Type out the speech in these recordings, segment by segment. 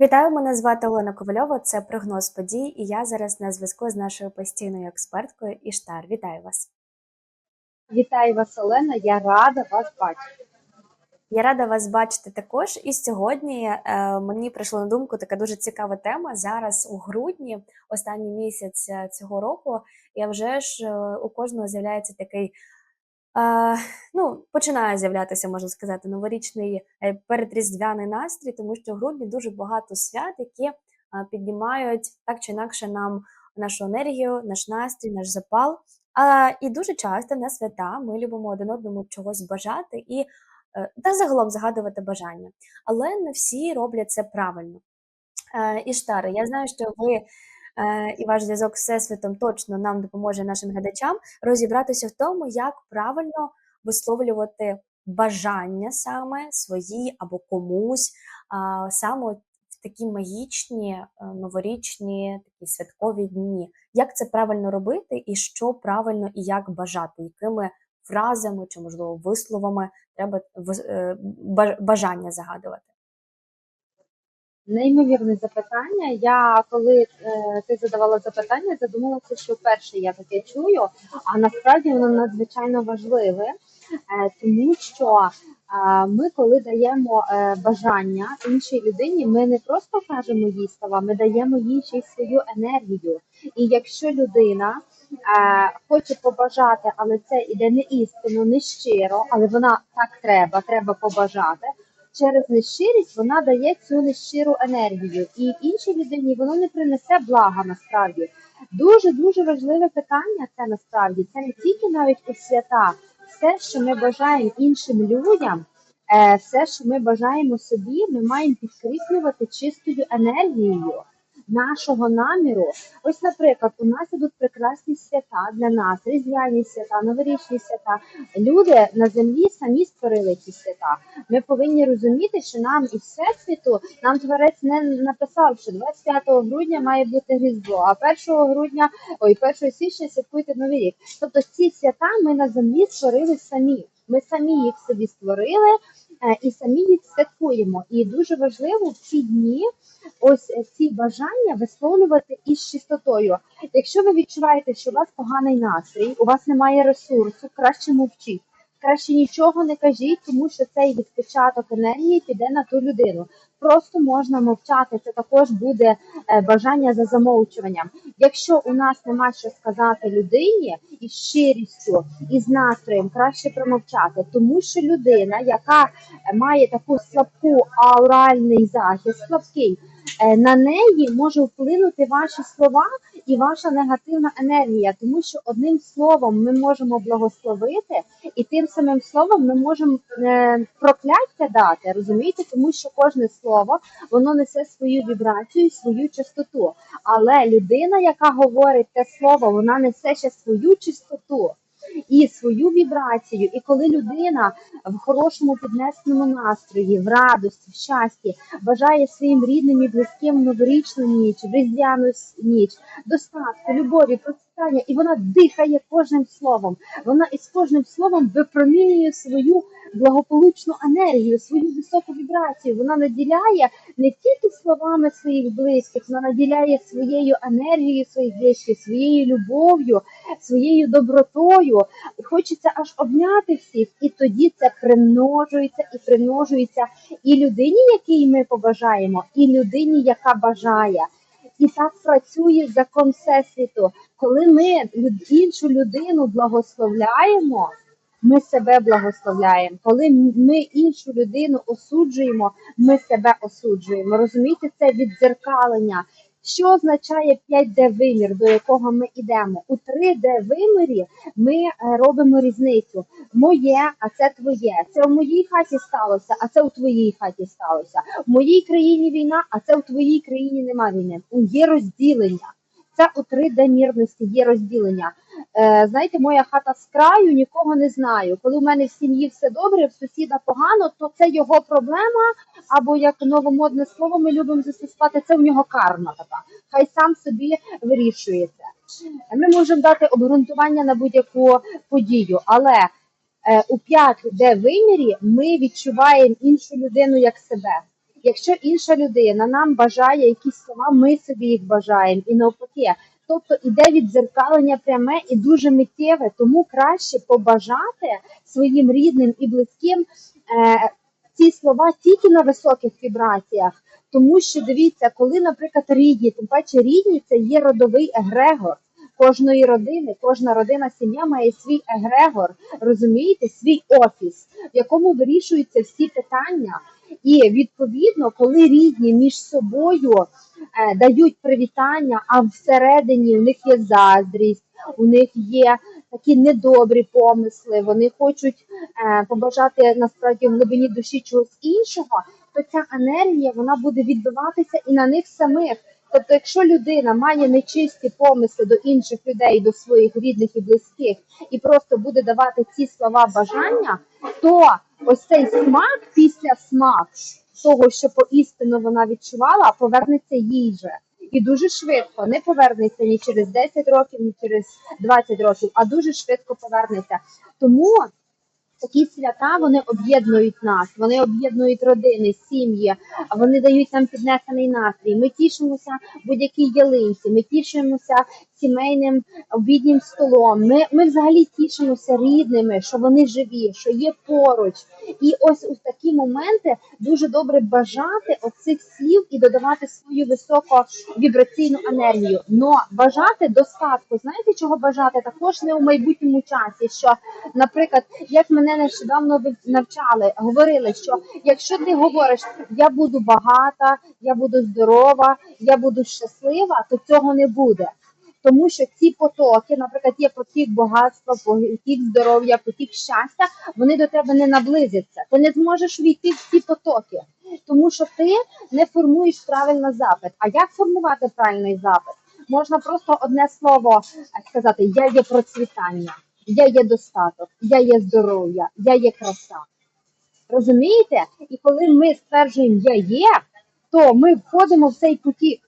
Вітаю, мене звати Олена Ковальова. Це прогноз подій, і я зараз на зв'язку з нашою постійною експерткою Іштар. Вітаю вас. Вітаю вас, Олена. Я рада вас бачити. Я рада вас бачити також. І сьогодні е, мені прийшла на думку така дуже цікава тема. Зараз у грудні, останній місяць е, цього року, і вже ж е, у кожного з'являється такий. Ну, починає з'являтися, можна сказати, новорічний е, передріздвяний настрій, тому що в грудні дуже багато свят, які піднімають так чи інакше нам нашу енергію, наш настрій, наш запал. А, і дуже часто на свята ми любимо один одному чогось бажати і е, та загалом загадувати бажання. Але не всі роблять це правильно. Е, Іштари, я знаю, що ви і ваш зв'язок з Всесвітом точно нам допоможе нашим глядачам розібратися в тому, як правильно висловлювати бажання саме свої або комусь, саме в такі магічні е, новорічні такі святкові дні. Як це правильно робити, і що правильно і як бажати, якими фразами чи, можливо, висловами треба е, бажання загадувати? Неймовірне запитання. Я коли е, ти задавала запитання, задумалася, що вперше я таке чую, а насправді воно надзвичайно важливе, е, тому що е, ми, коли даємо е, бажання іншій людині, ми не просто кажемо їй слова, ми даємо їй ще й свою енергію. І якщо людина е, хоче побажати, але це іде не істинно, не щиро, але вона так треба, треба побажати. Через нещирість вона дає цю нещиру енергію, і іншій людині воно не принесе блага насправді. Дуже дуже важливе питання. Це насправді це не тільки навіть у свята, все, що ми бажаємо іншим людям, е, все, що ми бажаємо собі, ми маємо підкріплювати чистою енергією нашого наміру. Ось, наприклад, у нас ідуть прекрасні свята для нас, різдвяні свята, новорічні свята. Люди на землі самі створили ці свята. Ми повинні розуміти, що нам із всесвіту нам творець не написав, що 25 грудня має бути різдво, а 1 грудня, ой, 1 січня святкуйте новий рік. Тобто ці свята ми на землі створили самі. Ми самі їх собі створили е, і самі їх святкуємо. І дуже важливо в ці дні ось е, ці бажання висловлювати із чистотою. Якщо ви відчуваєте, що у вас поганий настрій, у вас немає ресурсу, краще мовчіть. Краще нічого не кажіть, тому що цей відпечаток енергії піде на ту людину. Просто можна мовчати. Це також буде е, бажання за замовчуванням. Якщо у нас нема що сказати людині із щирістю і з настроєм, краще промовчати, тому що людина, яка має таку слабку ауральний захист, слабкий, е, на неї може вплинути ваші слова і ваша негативна енергія, тому що одним словом ми можемо благословити, і тим самим словом ми можемо е, прокляття дати, розумієте, тому що кожне слово воно несе свою вібрацію, свою чистоту. Але людина, яка говорить те слово, вона несе ще свою чистоту. І свою вібрацію, і коли людина в хорошому піднесеному настрої, в радості, в щасті бажає своїм рідним і близьким новорічну ніч, різдвяну ніч, достатку, любові, процвітання, і вона дихає кожним словом. Вона із кожним словом випромінює свою благополучну енергію, свою високу вібрацію. Вона наділяє не тільки словами своїх близьких, вона наділяє своєю енергією своїх близьких, своєю любов'ю, своєю добротою. Хочеться аж обняти всіх, і тоді це примножується і примножується і людині, якій ми побажаємо, і людині, яка бажає. І так працює закон Всесвіту. Коли ми іншу людину благословляємо, ми себе благословляємо. Коли ми іншу людину осуджуємо, ми себе осуджуємо. Розумієте, це віддзеркалення. Що означає 5D вимір, до якого ми йдемо? У 3D вимірі ми е, робимо різницю. Моє, а це твоє. Це в моїй хаті сталося, а це у твоїй хаті сталося. В моїй країні війна, а це в твоїй країні нема війни. У- Є розділення. Це у 3D мірності є розділення. Е, знаєте, моя хата з краю, нікого не знаю. Коли в мене в сім'ї все добре, в сусіда погано, то це його проблема. Або як новомодне слово ми любимо застосувати, це в нього карма така. Хай сам собі вирішує це. Ми можемо дати обґрунтування на будь-яку подію, але е, у 5D вимірі ми відчуваємо іншу людину як себе. Якщо інша людина нам бажає якісь слова, ми собі їх бажаємо і навпаки. Тобто іде віддзеркалення пряме і дуже миттєве, тому краще побажати своїм рідним і близьким е, ці слова тільки на високих вібраціях. Тому що дивіться, коли, наприклад, рідні, тим паче рідні це є родовий егрегор кожної родини, кожна родина, сім'я має свій егрегор, розумієте, свій офіс, в якому вирішуються всі питання. І відповідно, коли рідні між собою е, дають привітання, а всередині у них є заздрість, у них є такі недобрі помисли, вони хочуть е, побажати насправді в глибині душі чогось іншого, то ця енергія вона буде відбиватися і на них самих. Тобто, якщо людина має нечисті помисли до інших людей, до своїх рідних і близьких, і просто буде давати ці слова бажання, то ось цей смак після смак того, що поістину вона відчувала, повернеться їй же. І дуже швидко не повернеться ні через 10 років, ні через 20 років, а дуже швидко повернеться. Тому такі свята вони об'єднують нас, вони об'єднують родини, сім'ї, вони дають нам піднесений настрій. Ми тішимося будь-якій ялинці, ми тішимося сімейним обіднім столом. Ми, ми взагалі тішимося рідними, що вони живі, що є поруч. І ось у такі моменти дуже добре бажати оцих слів і додавати свою високовібраційну енергію. Но бажати достатку. Знаєте, чого бажати? Також не у майбутньому часі. Що, наприклад, як мене нещодавно навчали, говорили, що якщо ти говориш, я буду багата, я буду здорова, я буду щаслива, то цього не буде. Тому що ці потоки, наприклад, є потік багатства, потік здоров'я, потік щастя, вони до тебе не наблизяться. Ти не зможеш війти в ці потоки, тому що ти не формуєш правильно запит. А як формувати правильний запит? Можна просто одне слово е, сказати: Я є процвітання, я є достаток, я є здоров'я, я є краса. Розумієте? І коли ми стверджуємо Я є, то ми входимо в цей потік.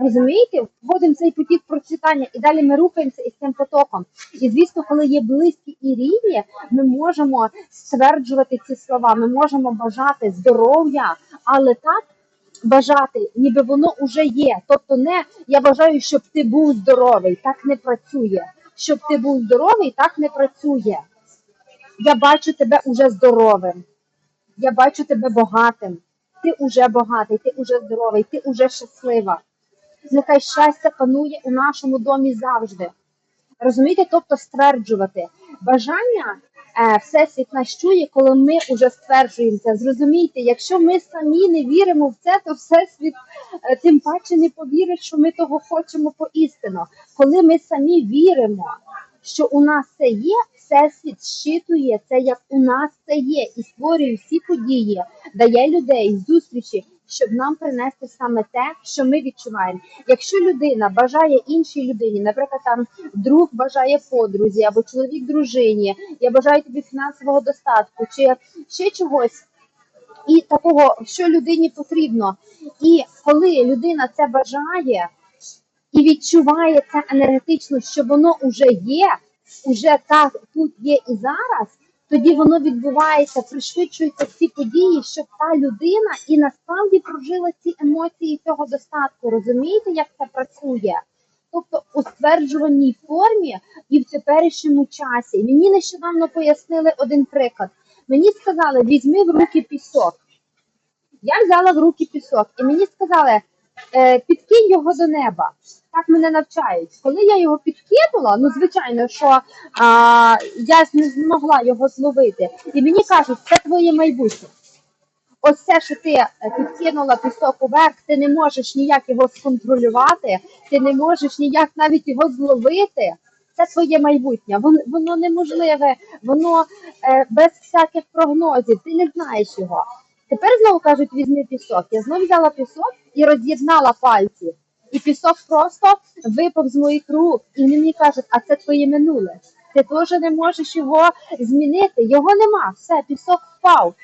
Розумієте, вводимо цей потік процвітання і далі ми рухаємося із цим потоком. І звісно, коли є близькі і рідні, ми можемо стверджувати ці слова, ми можемо бажати здоров'я, але так бажати, ніби воно вже є. Тобто, не я бажаю, щоб ти був здоровий, так не працює. Щоб ти був здоровий, так не працює. Я бачу тебе уже здоровим. Я бачу тебе багатим. Ти уже багатий, ти уже здоровий, ти уже щаслива. Нехай щастя панує у нашому домі завжди. Розумієте, тобто стверджувати бажання е, всесвіт нас чує, коли ми вже стверджуємо це. Зрозумійте, якщо ми самі не віримо в це, то всесвіт е, тим паче не повірить, що ми того хочемо поістину. Коли ми самі віримо, що у нас це є, всесвіт щитує це, як у нас це є, і створює всі події, дає людей зустрічі. Щоб нам принести саме те, що ми відчуваємо. Якщо людина бажає іншій людині, наприклад, там друг бажає подрузі або чоловік дружині, я бажаю тобі фінансового достатку, чи ще чогось, і такого, що людині потрібно. І коли людина це бажає і відчуває це енергетично, що воно вже є, уже так тут є і зараз. Тоді воно відбувається, пришвидшуються ці події, щоб та людина і насправді прожила ці емоції цього достатку. Розумієте, як це працює? Тобто у стверджуваній формі і в теперішньому часі. Мені нещодавно пояснили один приклад. Мені сказали, візьми в руки пісок. Я взяла в руки пісок, і мені сказали, підкинь його до неба. Так мене навчають. Коли я його підкинула, ну звичайно, що а, я не змогла його зловити. І мені кажуть, це твоє майбутнє. Ось це, що ти е, підкинула пісок уверх, ти не можеш ніяк його сконтролювати, ти не можеш ніяк навіть його зловити. Це твоє майбутнє. Воно, воно неможливе, воно е, без всяких прогнозів. Ти не знаєш його. Тепер знову кажуть, візьми пісок. Я знову взяла пісок і роз'єднала пальці. І пісок просто випав з моїх рук. І мені кажуть, а це твоє минуле. Ти теж не можеш його змінити. Його нема. Все, пісок впав.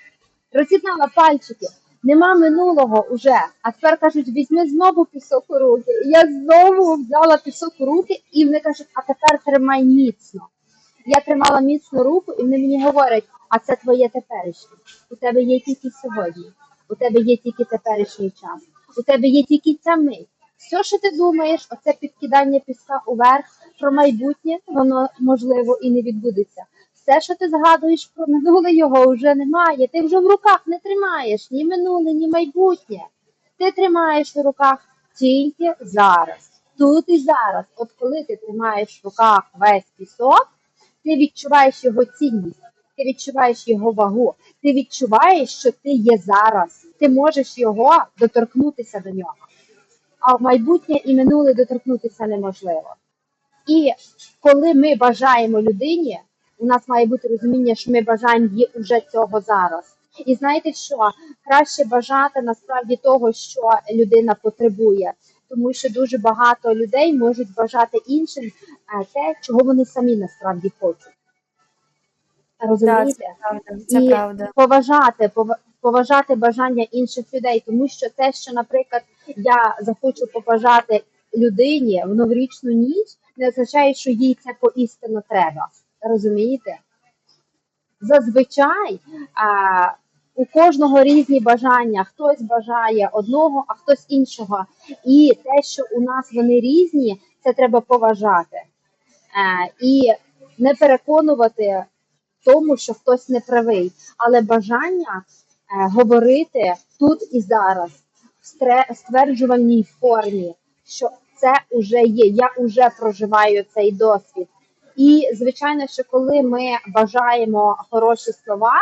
Роз'єднала пальчики. Нема минулого уже. А тепер кажуть, візьми знову пісок у руки. І я знову взяла пісок у руки, і вони кажуть, а тепер тримай міцно. Я тримала міцно руку, і вони мені говорять, а це твоє теперішнє. У тебе є тільки сьогодні. У тебе є тільки теперішній час. У тебе є тільки ця мить. Все, що ти думаєш, оце підкидання піска уверх про майбутнє, воно можливо і не відбудеться. Все, що ти згадуєш про минуле, його вже немає. Ти вже в руках не тримаєш ні минуле, ні майбутнє. Ти тримаєш в руках тільки зараз, тут і зараз. От коли ти тримаєш в руках весь пісок, ти відчуваєш його цінність, ти відчуваєш його вагу, ти відчуваєш, що ти є зараз. Ти можеш його доторкнутися до нього. А в майбутнє і минуле доторкнутися неможливо. І коли ми бажаємо людині, у нас має бути розуміння, що ми бажаємо їй уже цього зараз. І знаєте що? Краще бажати насправді того, що людина потребує, тому що дуже багато людей можуть бажати іншим е, те, чого вони самі насправді хочуть. Так, Розумієте? це правда. Це І правда. поважати, поважати бажання інших людей, тому що те, що, наприклад, я захочу побажати людині в новорічну ніч, не означає, що їй це поістину треба. Розумієте? Зазвичай а, у кожного різні бажання. Хтось бажає одного, а хтось іншого. І те, що у нас вони різні, це треба поважати. Е, і не переконувати тому, що хтось не правий, але бажання е, говорити тут і зараз в стверджувальній формі, що це вже є, я вже проживаю цей досвід. І звичайно, що коли ми бажаємо хороші слова,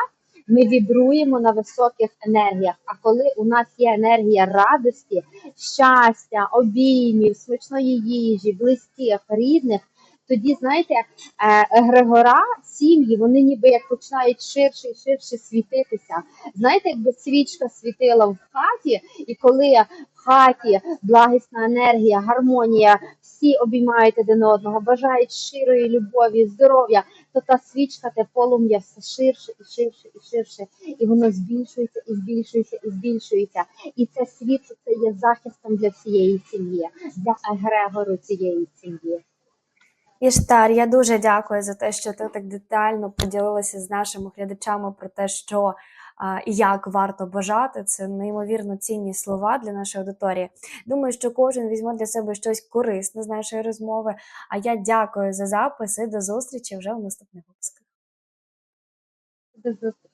ми вібруємо на високих енергіях. А коли у нас є енергія радості, щастя, обіймів, смачної їжі, близьких, рідних, тоді знаєте, е, Григора, сім'ї, вони ніби як починають ширше і ширше світитися. Знаєте, якби свічка світила в хаті, і коли в хаті благісна енергія, гармонія, всі обіймають один одного, бажають щирої любові, здоров'я, то та свічка, те полум'я все ширше і ширше і ширше, і воно збільшується і збільшується і збільшується. І це світло це є захистом для всієї сім'ї, для егрегору цієї сім'ї. Іштар, я дуже дякую за те, що ти так детально поділилася з нашими глядачами про те, що і як варто бажати. Це неймовірно цінні слова для нашої аудиторії. Думаю, що кожен візьме для себе щось корисне з нашої розмови. А я дякую за запис і до зустрічі вже в наступних випусках. До зустрічі.